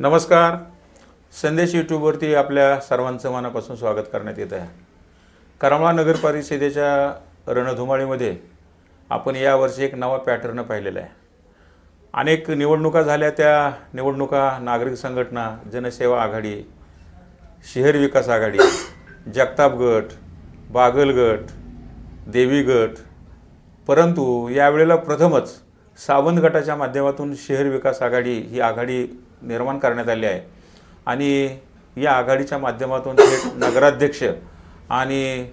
नमस्कार. संदेश यूट्यूबवरती आपल्या सर्वांचं मनापासून स्वागत करण्यात येत आहे. करमाळा नगर परिषदेच्या रणधुमाळीमध्ये आपण यावर्षी एक नवा पॅटर्न पाहिलेला आहे. अनेक निवडणुका झाल्या त्या निवडणुका नागरिक संघटना जनसेवा आघाडी शहर विकास आघाडी जगताप गट बागल गट देवी गट परंतु यावेळेला प्रथमच सावंत गटाच्या माध्यमातून शहर विकास आघाडी ही आघाडी निर्माण करण्यात आली आहे. आणि या आघाडीच्या माध्यमातून थेट नगराध्यक्ष आणि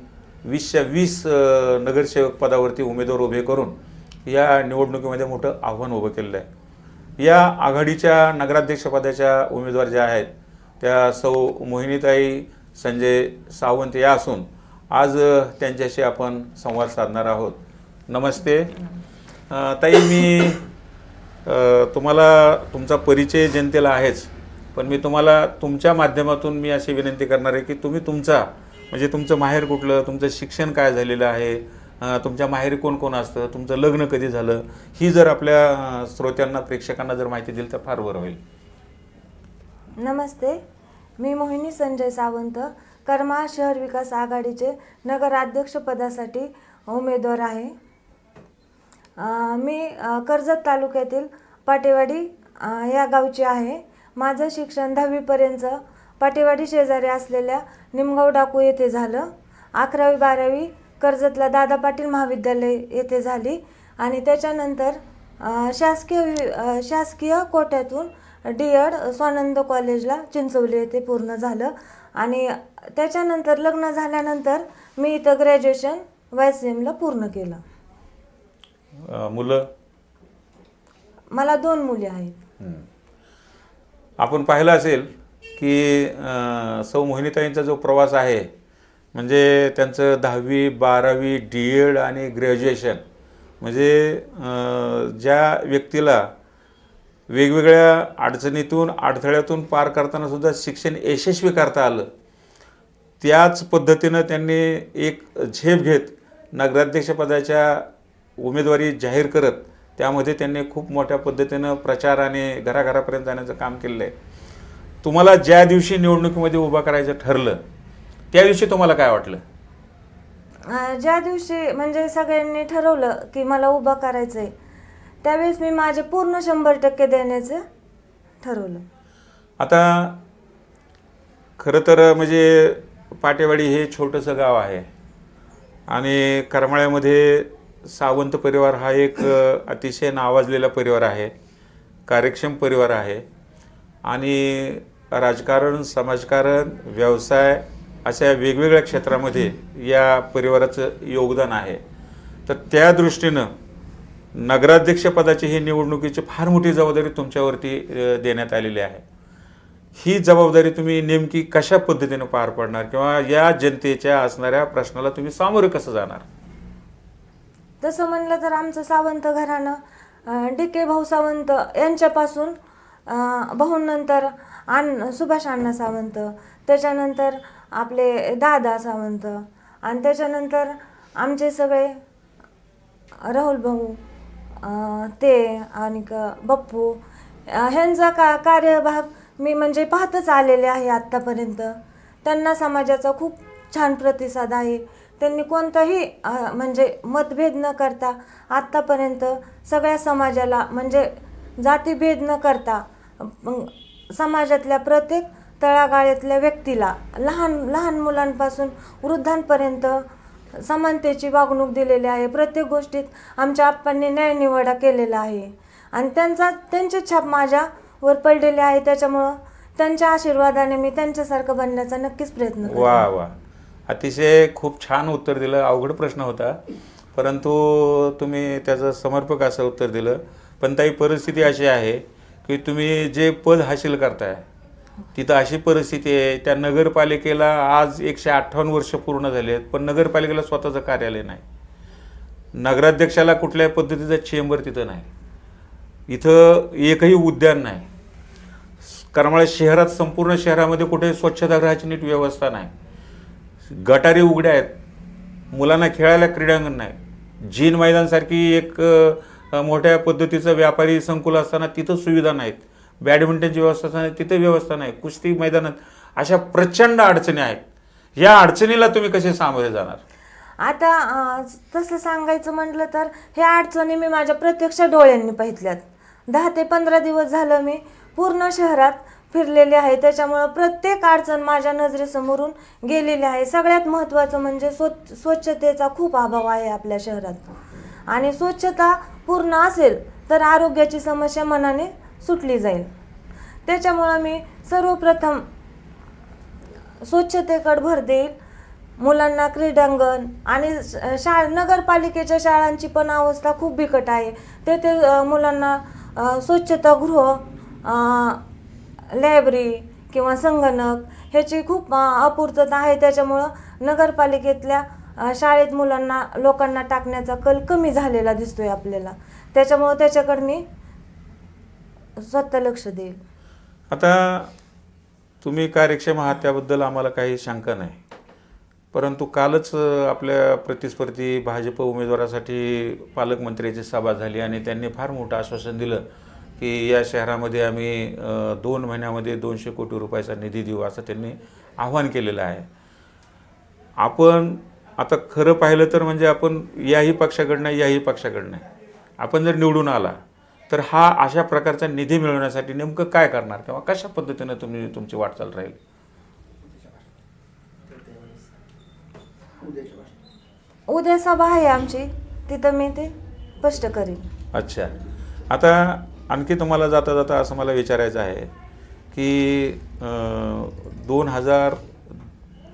वीसच्या वीस नगरसेवक पदावरती उमेदवार उभे करून या निवडणुकीमध्ये मोठं आव्हान उभं केलेलं आहे. या आघाडीच्या नगराध्यक्षपदाच्या उमेदवार ज्या आहेत त्या सौ मोहिनीताई संजय सावंत या असून आज त्यांच्याशी आपण संवाद साधणार आहोत. नमस्ते. ताई मी तुम्हाला तुमचा परिचय जनतेला आहेच पण मी तुम्हाला तुमच्या माध्यमातून मी अशी विनंती करणार आहे की तुम्ही तुमचा म्हणजे तुमचं माहेर कुठलं तुमचं शिक्षण काय झालेलं आहे तुमच्या माहेरी कोण कोण असतं तुमचं लग्न कधी झालं ही जर आपल्या श्रोत्यांना प्रेक्षकांना जर माहिती दिली तर फार बरं होईल. नमस्ते मी मोहिनी संजय सावंत कर्मा शहर विकास आघाडीचे नगराध्यक्षपदासाठी उमेदवार आहे. मी कर्जत तालुक्यातील पाटेवाडी या गावची आहे. माझं शिक्षण दहावीपर्यंत पाटेवाडी शेजारी असलेल्या निमगाव डाकू येथे झालं. अकरावी बारावी कर्जतला दादा पाटील महाविद्यालय येथे झाली आणि त्याच्यानंतर शासकीय शासकीय कोट्यातून डी एड स्वानंद कॉलेजला चिंचवली येथे पूर्ण झालं आणि त्याच्यानंतर लग्न झाल्यानंतर मी इथं ग्रॅज्युएशन वाय सी एमला पूर्ण केलं. मुलं? मला दोन मुली आहेत. आपण पाहिलं असेल की अ, सौ मोहिनीताईंचा जो प्रवास आहे म्हणजे त्यांचं दहावी बारावी डी एड आणि ग्रॅज्युएशन म्हणजे ज्या व्यक्तीला वेगवेगळ्या अडचणीतून अडथळ्यातून पार करताना सुद्धा शिक्षण यशस्वी करता आलं त्याच पद्धतीनं त्यांनी एक झेप घेत नगराध्यक्षपदाच्या उमेदवारी जाहीर करत त्यामध्ये त्यांनी खूप मोठ्या पद्धतीनं प्रचार आणि घराघरापर्यंत जाण्याचं काम केलेलं आहे तुम्हाला ज्या दिवशी निवडणुकीमध्ये उभा करायचं ठरलं त्या दिवशी तुम्हाला काय वाटलं? ज्या दिवशी म्हणजे सगळ्यांनी ठरवलं की मला उभं करायचं आहे त्यावेळेस मी माझे पूर्ण शंभर टक्के देण्याचं ठरवलं. आता खरं तर म्हणजे पाटेवाडी हे छोटंसं गाव आहे आणि करमाळ्यामध्ये सावंत परिवार हा एक अतिशय नावाजलेला परिवार आहे. कार्यक्षम परिवार आहे. आणि राजकारण समाजकारण व्यवसाय अशा वेगवेगळ्या क्षेत्रामध्ये या परिवाराचं योगदान आहे. तर त्या दृष्टीनं नगराध्यक्षपदाची ही निवडणुकीची फार मोठी जबाबदारी तुमच्यावरती देण्यात आलेली आहे. ही जबाबदारी तुम्ही नेमकी कशा पद्धतीने पार पाडणार? किंवा या जनतेच्या असणाऱ्या प्रश्नाला तुम्ही सामोरे कसं जाणार? तसं म्हणलं तर आमचं सावंत घराणं डी के भाऊ सावंत यांच्यापासून भाऊंनंतर आण सुभाष अण्णा सावंत त्याच्यानंतर आपले दादा सावंत आणि त्याच्यानंतर आमचे सगळे राहुल भाऊ ते आणि बप्पू ह्यांचा का कार्यभाग मी म्हणजे पाहतच आलेले आहे आत्तापर्यंत. त्यांना समाजाचा खूप छान प्रतिसाद आहे. त्यांनी कोणताही म्हणजे मतभेद न करता आत्तापर्यंत सगळ्या समाजाला म्हणजे जातीभेद न करता समाजातल्या प्रत्येक तळागाळ्यातल्या व्यक्तीला लहान लहान मुलांपासून वृद्धांपर्यंत समानतेची वागणूक दिलेली आहे. प्रत्येक गोष्टीत आमच्या आप्पांनी न्यायनिवाडा केलेला आहे. आणि त्यांचा त्यांची छाप माझ्यावर पडलेले आहे. त्याच्यामुळं त्यांच्या आशीर्वादाने मी त्यांच्यासारखं बनण्याचा नक्कीच प्रयत्न वा वा. अतिशय खूप छान उत्तर दिलं. अवघड प्रश्न होता. परंतु तुम्ही त्याचं समर्पक असं उत्तर दिलं. पण ताई परिस्थिती अशी आहे की तुम्ही जे पद हासिल करताय तिथं अशी परिस्थिती आहे त्या नगरपालिकेला आज एकशे अठ्ठावन्न वर्ष पूर्ण झाले आहेत पण नगरपालिकेला स्वतःचं कार्यालय नाही. नगराध्यक्षाला कुठल्याही पद्धतीचं चेंबर तिथं नाही. इथं एकही उद्यान नाही. करमाळ्या शहरात संपूर्ण शहरामध्ये कुठे स्वच्छतागृहाची नीट व्यवस्था नाही. गटारी उघड्या आहेत. मुलांना खेळायला क्रीडांगण नाही. जीन मैदानसारखी एक मोठ्या पद्धतीचं व्यापारी संकुल असताना तिथं सुविधा नाहीत. बॅडमिंटनची व्यवस्था नाही तिथे व्यवस्था नाही. कुस्ती मैदानात अशा प्रचंड अडचणी आहेत. या अडचणीला तुम्ही कसे सामोरे जाणार? आता तसं सांगायचं म्हटलं तर ह्या अडचणी मी माझ्या प्रत्यक्ष डोळ्यांनी पाहिल्यात. दहा ते पंधरा दिवस झालं मी पूर्ण शहरात फिरलेले आहे. त्याच्यामुळं प्रत्येक अडचण माझ्या नजरेसमोरून गेलेली आहे. सगळ्यात महत्त्वाचं म्हणजे स्वच्छ स्वच्छतेचा खूप अभाव आहे आपल्या शहरात. आणि स्वच्छता पूर्ण असेल तर आरोग्याची समस्या मनाने सुटली जाईल. त्याच्यामुळं मी सर्वप्रथम स्वच्छतेकडे भर देईल. मुलांना क्रीडांगण आणि शा नगरपालिकेच्या शाळांची पण अवस्था खूप बिकट आहे. तेथे मुलांना स्वच्छतागृह अ, लायब्ररी किंवा संगणक ह्याची खूप अपूर्तता आहे. त्याच्यामुळं नगरपालिकेतल्या शाळेत मुलांना लोकांना टाकण्याचा कल कमी झालेला दिसतोय आपल्याला. त्याच्यामुळं त्याच्याकडे मी स्वतः लक्ष देईल. आता तुम्ही कार्यक्षम आहात त्याबद्दल आम्हाला काही शंका नाही. परंतु कालच आपल्या प्रतिस्पर्धी भाजप उमेदवारासाठी पालकमंत्र्याची सभा झाली आणि त्यांनी फार मोठं आश्वासन दिलं. की या शहरामध्ये आम्ही दोन महिन्यामध्ये दोनशे कोटी रुपयाचा निधी देऊ असं त्यांनी आव्हान केलेलं आहे. आपण आता खरं पाहिलं तर म्हणजे आपण याही पक्षाकडनं याही पक्षाकडनं. आपण जर निवडून आला तर हा अशा प्रकारचा निधी मिळवण्यासाठी नेमकं काय करणार किंवा कशा पद्धतीनं तुम्ही तुमची वाटचाल राहील? उद्या सभा आहे आमची. तिथं मी ते स्पष्ट करीन. अच्छा. आता आणखी तुम्हाला जाता जाता असं मला विचारायचं आहे की दोन हजार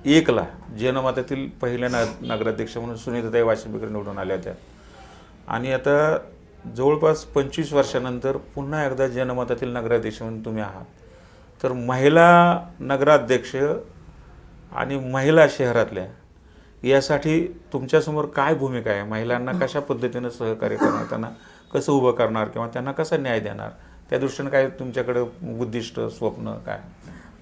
एकला जनमातातील पहिल्या ना नगराध्यक्ष म्हणून सुनीताताई वाशिंबेकर निवडून आल्या होत्या. आणि आता जवळपास पंचवीस वर्षानंतर पुन्हा एकदा जनमतातील नगराध्यक्ष म्हणून तुम्ही आहात. तर महिला नगराध्यक्ष आणि महिला शहरातल्या यासाठी तुमच्यासमोर काय भूमिका आहे? महिलांना कशा पद्धतीनं सहकार्य करताना त्यांना कसं उभं करणार किंवा त्यांना कसा न्याय देणार? त्या दृष्टीनं काय तुमच्याकडं उद्दिष्ट स्वप्न काय?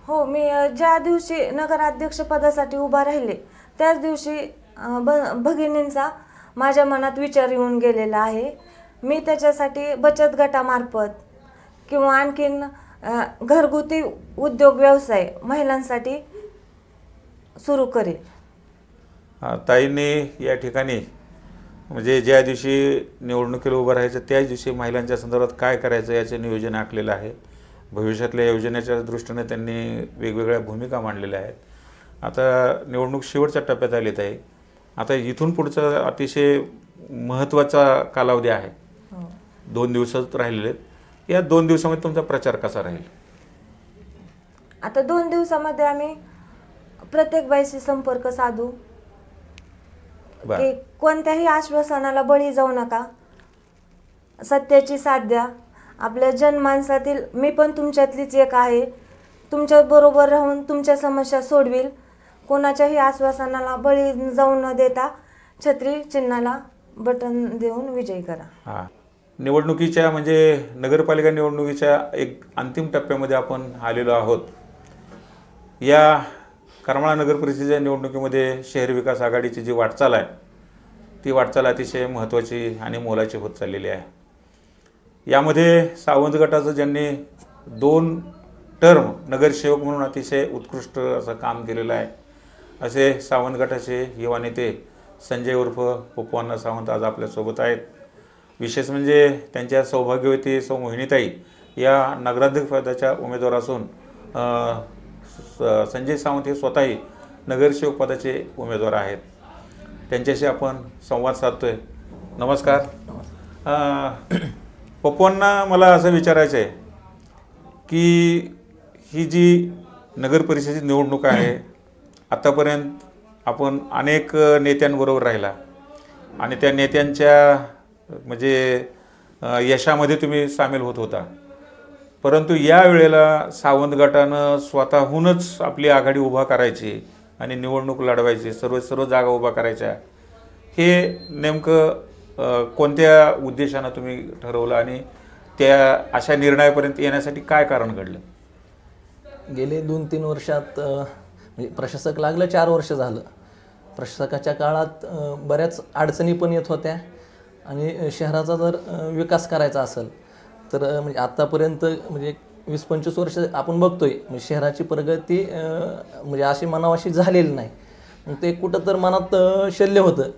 हो मी ज्या दिवशी नगराध्यक्ष पदासाठी उभा राहिले त्याच दिवशी ब भगिनींचा माझ्या मनात विचार येऊन गेलेला आहे. मी त्याच्यासाठी बचत गटामार्फत किंवा आणखीन घरगुती उद्योग व्यवसाय महिलांसाठी सुरू करेल. ताईंनी या ठिकाणी म्हणजे ज्या दिवशी निवडणुकीला उभं राहायचं त्याच दिवशी महिलांच्या संदर्भात काय करायचं याचं नियोजन आखलेलं आहे. भविष्यातल्या योजनेच्या दृष्टीने त्यांनी वेगवेगळ्या भूमिका मांडलेल्या आहेत. आता निवडणूक शेवटच्या टप्प्यात आलीत आहे आता इथून पुढचा अतिशय महत्त्वाचा कालावधी आहे. हो. दोन दिवसात राहिलेले. आहेत या दोन दिवसामध्ये तुमचा प्रचार कसा राहील? आता दोन दिवसामध्ये आम्ही प्रत्येक बाईशी संपर्क साधू. बरं. की कोणत्याही आश्वासनाला बळी जाऊ नका. सत्याची साथ द्या. आपल्या जनमानसातील मी पण तुमच्यातलीच एक आहे. तुमच्या बरोबर राहून तुमच्या समस्या सोडवील. कोणाच्याही आश्वासनाला बळी जाऊ न देता छत्री चिन्हाला बटन देऊन विजयी करा. हां. निवडणुकीच्या म्हणजे नगरपालिका निवडणुकीच्या एक अंतिम टप्प्यामध्ये आपण आलेलो आहोत. या करमाळा नगर परिषदेच्या निवडणुकीमध्ये शहर विकास आघाडीची जी वाटचाल आहे ती वाटचाल अतिशय महत्त्वाची आणि मोलाची होत चाललेली आहे. यामध्ये सावंत गटाचं ज्यांनी दोन टर्म नगरसेवक म्हणून अतिशय उत्कृष्ट असं काम केलेलं आहे असे सावंत गटाचे युवा नेते संजय उर्फ पप्पवांना सावंत आज आपल्यासोबत आहेत. विशेष म्हणजे त्यांच्या सौभाग्यवती सौ मोहिनीताई या नगराध्यक्षपदाच्या उमेदवार असून संजय सावंत हे स्वतःही नगरसेवक पदाचे उमेदवार आहेत. त्यांच्याशी आपण संवाद साधतो आहे नमस्कार. अ, पप्पांना मला असं विचारायचं आहे की ही जी नगर परिषदेची निवडणूक आहे आत्तापर्यंत आपण अनेक नेत्यांबरोबर राहिला आणि त्या नेत्यांच्या म्हणजे यशामध्ये तुम्ही सामील होत होता. परंतु या वेळेला सावंत गटानं स्वतःहूनच आपली आघाडी उभा करायची आणि निवडणूक लढवायची सर्व सर्व जागा उभा करायच्या हे नेमकं कोणत्या उद्देशानं तुम्ही ठरवलं आणि त्या अशा निर्णयापर्यंत येण्यासाठी काय कारण घडलं? गेले दोन तीन वर्षात म्हणजे प्रशासक लागलं चार वर्ष झालं. प्रशासकाच्या काळात बऱ्याच अडचणी पण येत होत्या आणि शहराचा जर विकास करायचा असेल तर म्हणजे आत्तापर्यंत म्हणजे वीस पंचवीस वर्ष आपण बघतोय म्हणजे शहराची प्रगती म्हणजे अशी मनावाशी झालेली नाही. मग ते कुठं तर मनात शल्य होतं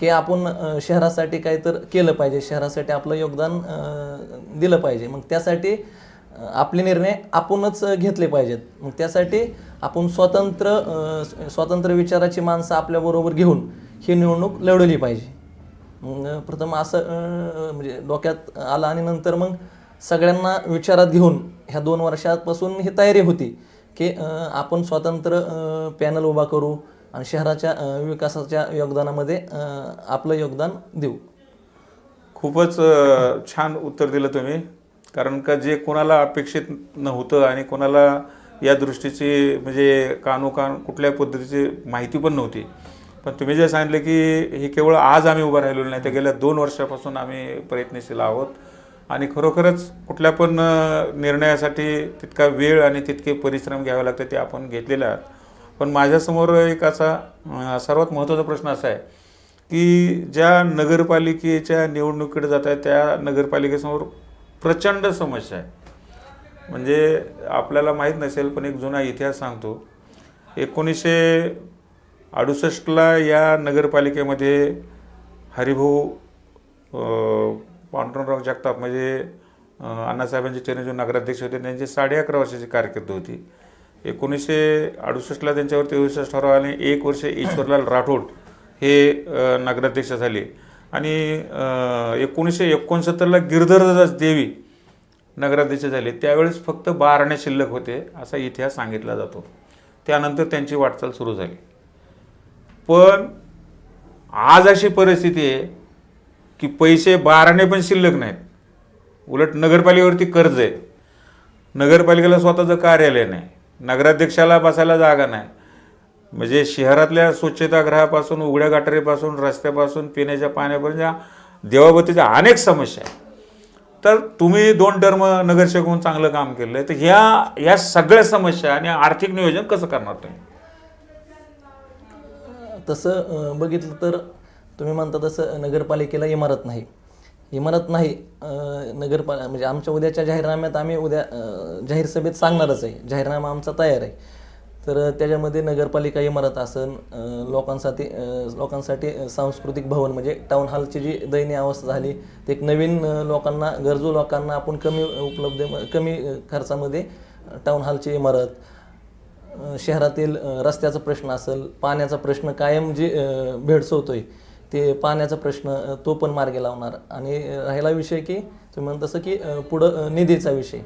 की आपण शहरासाठी काही तर केलं पाहिजे शहरासाठी आपलं योगदान दिलं पाहिजे. मग त्यासाठी आपले निर्णय आपणच घेतले पाहिजेत. मग त्यासाठी आपण स्वतंत्र स्वतंत्र विचाराची माणसं आपल्याबरोबर घेऊन ही निवडणूक लढवली पाहिजे. मग प्रथम असं म्हणजे डोक्यात आलं आणि नंतर मग सगळ्यांना विचारात घेऊन ह्या दोन वर्षापासून ही तयारी होती की आपण स्वतंत्र पॅनल उभा करू आणि शहराच्या विकासाच्या योगदानामध्ये आपलं योगदान देऊ. खूपच छान उत्तर दिलं तुम्ही. कारण का जे कोणाला अपेक्षित नव्हतं आणि कोणाला या दृष्टीची म्हणजे कानोकान कुठल्या पद्धतीची माहिती पण नव्हती. पण तुम्ही जे सांगितलं की हे केवळ आज आम्ही उभं राहिलेलो नाही तर गेल्या दोन वर्षापासून आम्ही प्रयत्नशील आहोत. आणि खरोखरच कुठल्या पण निर्णयासाठी तितका वेळ आणि तितके परिश्रम घ्यावे लागतात ते आपण घेतलेले आहात. पण माझ्यासमोर एक असा सर्वात महत्त्वाचा प्रश्न असा आहे की ज्या नगरपालिकेच्या निवडणुकीकडे जात आहे त्या नगरपालिकेसमोर प्रचंड समस्या आहे. म्हणजे आपल्याला माहीत नसेल पण एक जुना इतिहास सांगतो. एकोणीसशे अडुसष्टला या नगरपालिकेमध्ये हरिभाऊ पांडुरंगराव जगताप म्हणजे अण्णासाहेबांचे चिरंजीव नगराध्यक्ष होते त्यांची साडे अकरा वर्षाची कारकीर्द होती. एकोणीसशे अडुसष्टला त्यांच्यावरती अविश्वास ठराव आणि एक वर्ष ईश्वरलाल राठोड हे नगराध्यक्ष झाले. आणि एकोणीसशे एकोणसत्तरला गिरधरदास देवी नगराध्यक्ष झाले. त्यावेळेस फक्त बारणे शिल्लक होते असा इतिहास सांगितला जातो. त्यानंतर त्यांची वाटचाल सुरू झाली. पण आज अशी परिस्थिती आहे की पैसे बाराने पण शिल्लक नाहीत. उलट नगरपालिकेवरती कर्ज आहे. नगरपालिकेला स्वतःचं कार्यालय नाही. नगराध्यक्षाला बसायला जागा नाही. म्हणजे शहरातल्या स्वच्छतागृहापासून उघड्या गाठरीपासून रस्त्यापासून पिण्याच्या पाण्यापर्यंत या देवाबतीच्या अनेक समस्या आहेत. तर तुम्ही दोन टर्म नगरसेवक म्हणून चांगलं काम केलं आहे तर ह्या ह्या सगळ्या समस्या आणि आर्थिक नियोजन कसं करणार तुम्ही? तसं बघितलं तर तुम्ही म्हणता तसं नगरपालिकेला इमारत नाही. इमारत नाही अं, नगरपाल म्हणजे आमच्या उद्याच्या जाहीरनाम्यात आम्ही उद्या जाहीर सभेत सांगणारच आहे. जाहीरनामा आमचा तयार आहे. तर त्याच्यामध्ये नगरपालिका इमारत असन लोकांसाठी लोकांसाठी सांस्कृतिक भवन म्हणजे टाऊन हॉलची जी दयनीय अवस्था झाली ते एक नवीन लोकांना गरजू लोकांना आपण कमी उपलब्ध कमी खर्चामध्ये टाऊन हॉलची इमारत शहरातील रस्त्याचा प्रश्न असेल पाण्याचा प्रश्न कायम जे भेडसवतो आहे ते पाण्याचा प्रश्न तो पण मार्गी लावणार. आणि राहिला विषय की तुम्ही म्हणत तसं की पुढं निधीचा विषय.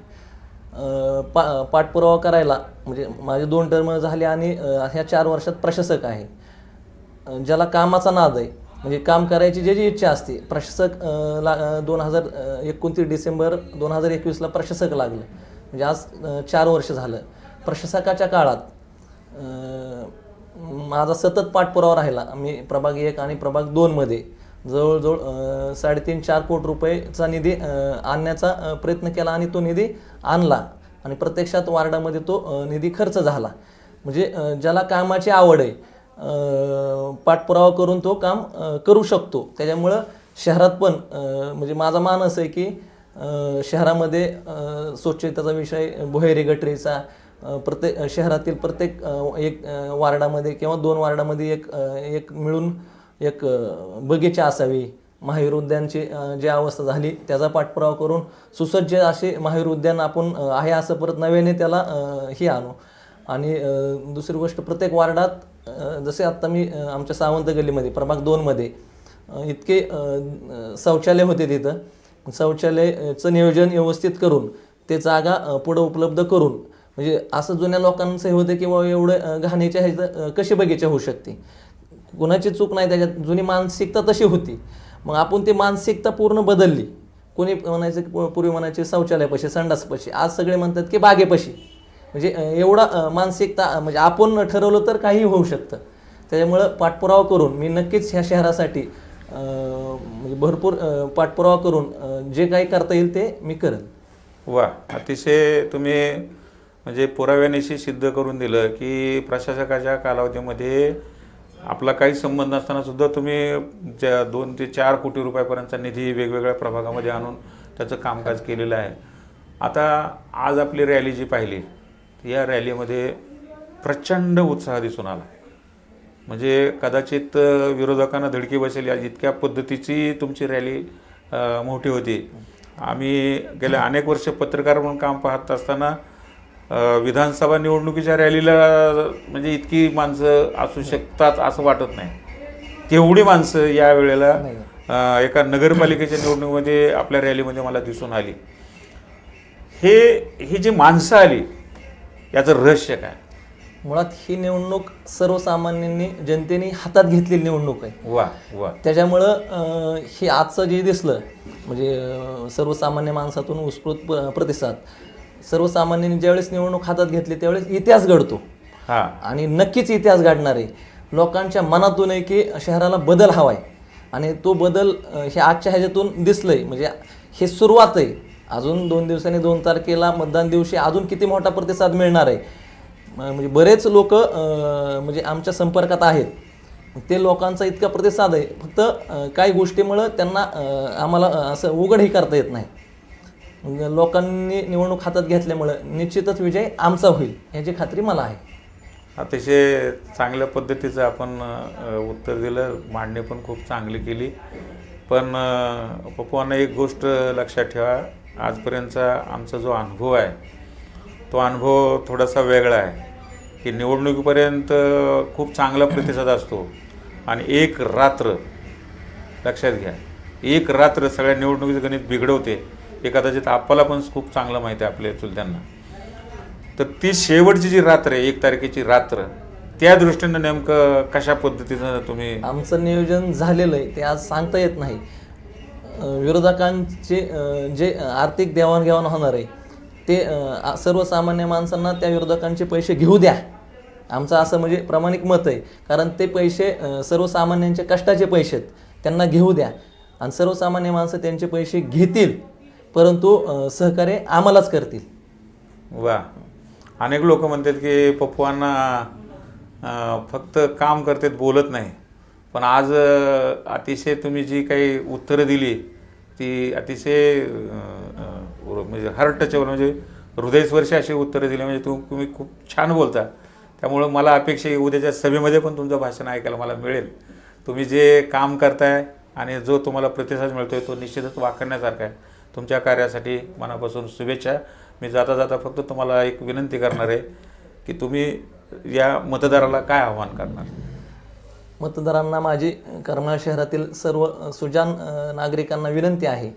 पा पाठपुरावा करायला म्हणजे माझे दोन टर्म झाले आणि ह्या चार वर्षात प्रशासक आहे. ज्याला कामाचा नाद आहे म्हणजे काम करायची ज्याची इच्छा असते प्रशासक ला दोन हजार एकोणतीस डिसेंबर दोन हजार एकवीसला प्रशासक लागलं. म्हणजे आज चार वर्ष झालं. प्रशासकाच्या काळात माझा सतत पाठपुरावा राहिला. मी प्रभाग एक आणि प्रभाग दोनमध्ये जवळजवळ साडेतीन चार कोटी रुपयेचा निधी आणण्याचा प्रयत्न केला आणि तो निधी आणला. आणि प्रत्यक्षात वार्डामध्ये तो निधी खर्च झाला. म्हणजे ज्याला कामाची आवड आहे पाठपुरावा करून तो काम करू शकतो. त्याच्यामुळं शहरात पण म्हणजे माझा मानस आहे की शहरामध्ये स्वच्छतेचा विषय भुहेरी गटरीचा प्रत्येक शहरातील प्रत्येक एक वार्डामध्ये किंवा दोन वार्डामध्ये एक एक मिळून एक बगीचा असावी. महावीर उद्यानची जी अवस्था झाली त्याचा पाठपुरावा करून सुसज्ज असे महावीर उद्यान आपण आहे असं परत नव्याने त्याला हे आणू. आणि दुसरी गोष्ट प्रत्येक वार्डात जसे आत्ता मी आमच्या सावंत गल्लीमध्ये प्रभाग दोनमध्ये इतके शौचालय होते तिथं. शौचालयचं नियोजन व्यवस्थित करून ते जागा पुढं उपलब्ध करून म्हणजे असं जुन्या लोकांचं हे होतं की बाबा एवढं घाणीच्या ह्याचं कशी बगीचा होऊ शकते? कुणाची चूक नाही त्याच्यात जुनी मानसिकता तशी होती. मग आपण ती मानसिकता पूर्ण बदलली. कोणी म्हणायचं की पूर्वी म्हणायचे शौचालयापाशी संडासपाशी. आज सगळे म्हणतात की बागेपाशी. म्हणजे एवढा मानसिकता म्हणजे आपण ठरवलं तर काही होऊ शकतं. त्याच्यामुळं पाठपुरावा करून मी नक्कीच ह्या शहरासाठी म्हणजे भरपूर पाठपुरावा करून जे काही करता येईल ते मी करेन. वा अतिशय तुम्ही म्हणजे पुराव्यानिशी सिद्ध करून दिलं की प्रशासकाच्या कालावधीमध्ये आपला काही संबंध नसताना सुद्धा तुम्ही ज्या दोन ते चार कोटी रुपयापर्यंतचा निधी वेगवेगळ्या प्रभागामध्ये आणून त्याचं कामकाज केलेलं आहे. आता आज आपली रॅली जी पाहिली या रॅलीमध्ये प्रचंड उत्साह दिसून आला. म्हणजे कदाचित विरोधकांना धडकी बसेल या इतक्या पद्धतीची तुमची रॅली मोठी होती. आम्ही गेल्या अनेक वर्ष पत्रकार म्हणून काम पाहत असताना विधानसभा निवडणुकीच्या रॅलीला म्हणजे इतकी माणसं असू शकतात असं वाटत नाही. तेवढी माणसं या वेळेला एका नगरपालिकेच्या निवडणुकीमध्ये आपल्या रॅलीमध्ये मला दिसून आली. हे ही जी माणसं आली याचं रहस्य काय? मुळात ही निवडणूक सर्वसामान्यांनी जनतेने हातात घेतलेली निवडणूक आहे. वा वा. त्याच्यामुळं हे आजचं जे दिसलं म्हणजे सर्वसामान्य माणसातून उत्स्फूर्त प्रतिसाद सर्वसामान्यांनी ज्यावेळेस निवडणूक हातात घेतली त्यावेळेस इतिहास घडतो. हा. आणि नक्कीच इतिहास घडणार आहे. लोकांच्या मनातून आहे की शहराला बदल हवा आहे आणि तो बदल हे आजच्या ह्याच्यातून दिसलंय. म्हणजे हे सुरुवात आहे. अजून दोन दिवसांनी दोन तारखेला मतदान दिवशी अजून किती मोठा प्रतिसाद मिळणार आहे? म्हणजे बरेच लोक म्हणजे आमच्या संपर्कात आहेत. ते लोकांचा इतका प्रतिसाद आहे. फक्त काही गोष्टीमुळं त्यांना आम्हाला असं उघडही करता येत नाही. म्हणजे लोकांनी निवडणूक हातात घेतल्यामुळं निश्चितच विजय आमचा होईल याची खात्री मला आहे. अतिशय चांगल्या पद्धतीचं आपण उत्तर दिलं. मांडणी पण खूप चांगली केली. पण पप्पांना एक गोष्ट लक्षात ठेवा. आजपर्यंतचा आमचा जो अनुभव आहे तो अनुभव थोडासा वेगळा आहे. की निवडणुकीपर्यंत खूप चांगला प्रतिसाद असतो. आणि एक रात्र लक्षात घ्या. एक रात्र सगळ्या निवडणुकीचं गणित बिघडवते. हे कदाचित आपल्याला पण खूप चांगलं माहिती आहे आपल्या चुलत्यांना. तर ती शेवटची जी रात्र आहे एक तारखेची रात्र त्या दृष्टीनं नेमकं कशा पद्धतीनं तुम्ही आमचं नियोजन झालेलं आहे ते आज सांगता येत नाही. विरोधकांचे जे आर्थिक देवाणघेवाण होणार आहे ते सर्वसामान्य माणसांना त्या विरोधकांचे पैसे घेऊ द्या. आमचं असं म्हणजे प्रामाणिक मत आहे कारण ते पैसे सर्वसामान्यांच्या सर्वसामान्यांचे कष्टाचे पैसे आहेत त्यांना घेऊ द्या. आणि सर्वसामान्य माणसं त्यांचे पैसे घेतील. परंतु सहकार्य आम्हालाच करतील. वा. अनेक लोक म्हणतात की पप्पूंना फक्त काम करतात बोलत नाही. पण आज अतिशय तुम्ही जी काही उत्तरं दिली ती अतिशय म्हणजे हार्ट टचवर म्हणजे हृदयस्पर्शी अशी उत्तरं दिली. म्हणजे तू तुम्ही खूप छान बोलता. त्यामुळं मला अपेक्षा आहे उद्याच्या सभेमध्ये पण तुमचं भाषण ऐकायला मला मिळेल. तुम्ही जे काम करताय आणि जो तुम्हाला प्रतिसाद मिळतोय तो निश्चितच वाखण्यासारखा आहे. तुमच्या कार्यासाठी मनापासून शुभेच्छा. मी जाता जाता फक्त तुम्हाला एक विनंती करणार आहे की तुम्ही या मतदाराला काय आव्हान करणार? मतदारांना माझी करमाळ शहरातील सर्व सुजान नागरिकांना विनंती आहे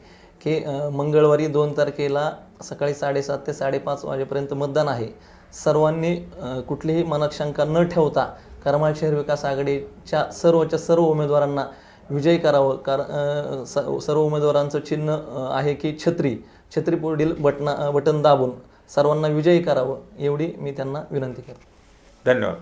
की मंगळवारी दोन तारखेला सकाळी साडेसात ते साडेपाच वाजेपर्यंत मतदान आहे. सर्वांनी कुठलीही मनात शंका न ठेवता करमाळ शहर विकास आघाडीच्या सर्वच्या सर्व उमेदवारांना विजयी करावं कार स- सर्व उमेदवारांचं चिन्ह आहे की छत्री. छत्री पुढील बटना बटन दाबून सर्वांना विजयी करावं एवढी मी त्यांना विनंती करतो. धन्यवाद.